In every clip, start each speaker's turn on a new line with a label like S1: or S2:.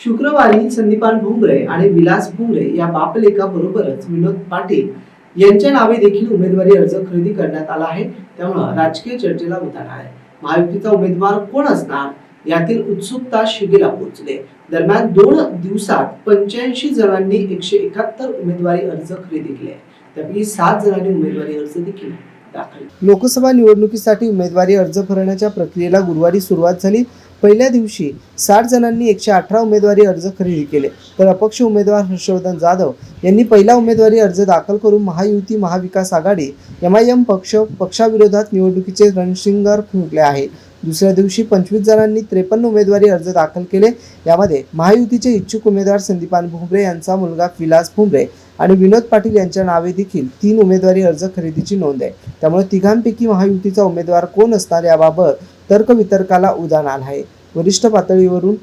S1: शुक्रवारी संदीपान भुमरे आणि विलास भुमरे या बापलेकाबरोबरच विनोद पाटील यांच्या नावे देखील उमेदवारी अर्ज खरेदी करण्यात आला आहे. त्यामुळं राजकीय चर्चेला उधाण आहे. महायुतीचा उमेदवार कोण असणार यातील उत्सुकता शिगेला पोहोचले दरम्यान दोन दिवसात पंच्याऐंशी जणांनी एकशे एकाहत्तर उमेदवारी अर्ज खरेदी केले. त्यापैकी सात जणांनी उमेदवारी अर्ज देखील दाखल लोकसभा निवडणुकीसाठी उमेदवारी अर्ज भरण्याच्या प्रक्रियेला गुरुवारी सुरुवात झाली. पहिल्या दिवशी साठ जणांनी एकशे अठरा उमेदवारी अर्ज खरेदी केले. तर अपक्ष उमेदवार हर्षवर्धन जाधव यांनी पहिला उमेदवारी अर्ज दाखल करून Mahayuti Mahavikas Aghadi M I M पक्ष पक्षाविरोधात निवडणुकीचे रणशिंगार फुंकले आहे. दुसऱ्या दिवशी पंचवीस जणांनी त्रेपन्न उमेदवारी अर्ज दाखल केले. यामध्ये महायुतीचे इच्छुक उमेदवार संदीपान भुमरे यांचा मुलगा विलास भुमरे आणि विनोद पाटील यांच्या नावे देखील तीन उमेदवारी अर्ज खरेदीची नोंद आहे. त्यामुळे तिघांपैकी महायुतीचा उमेदवार कोण असणार याबाबत तर्कवितर्काला उदान आलं आहे. वरिष्ठ पातळीवरून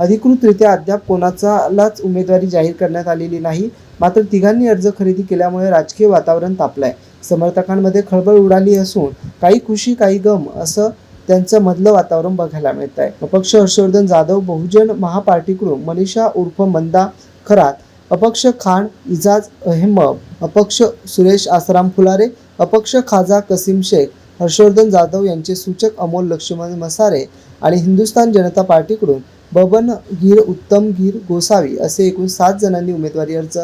S1: अधिकृतरित्या अद्याप कोणाचालाच उमेदवारी जाहीर करण्यात आलेली नाही. मात्र तिघांनी अर्ज खरेदी केल्यामुळे राजकीय वातावरण तापलंय. समर्थकांमध्ये खळबळ उडाली असून काही खुशी काही गम असं त्यांचं मधलं वातावरण बघायला मिळत आहे अपक्ष हर्षवर्धन जाधव बहुजन महापार्टीकडून मनीषा उर्फ मंदा खरात अपक्ष खान इजाज अहमद अपक्ष सुरेश आसराम फुलारे अपक्ष खाजा कसीम शेख हर्षवर्धन जाधव यांचे सूचक अमोल लक्ष्मण मसारे आणि हिंदुस्थान जनता पार्टीकडून बबन गीर उत्तम गीर गोसावी असे एकूण सात जणांनी उमेदवारी अर्ज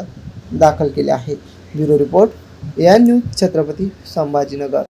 S1: दाखल केले आहेत. Bureau report N news Chhatrapati Sambhajinagar.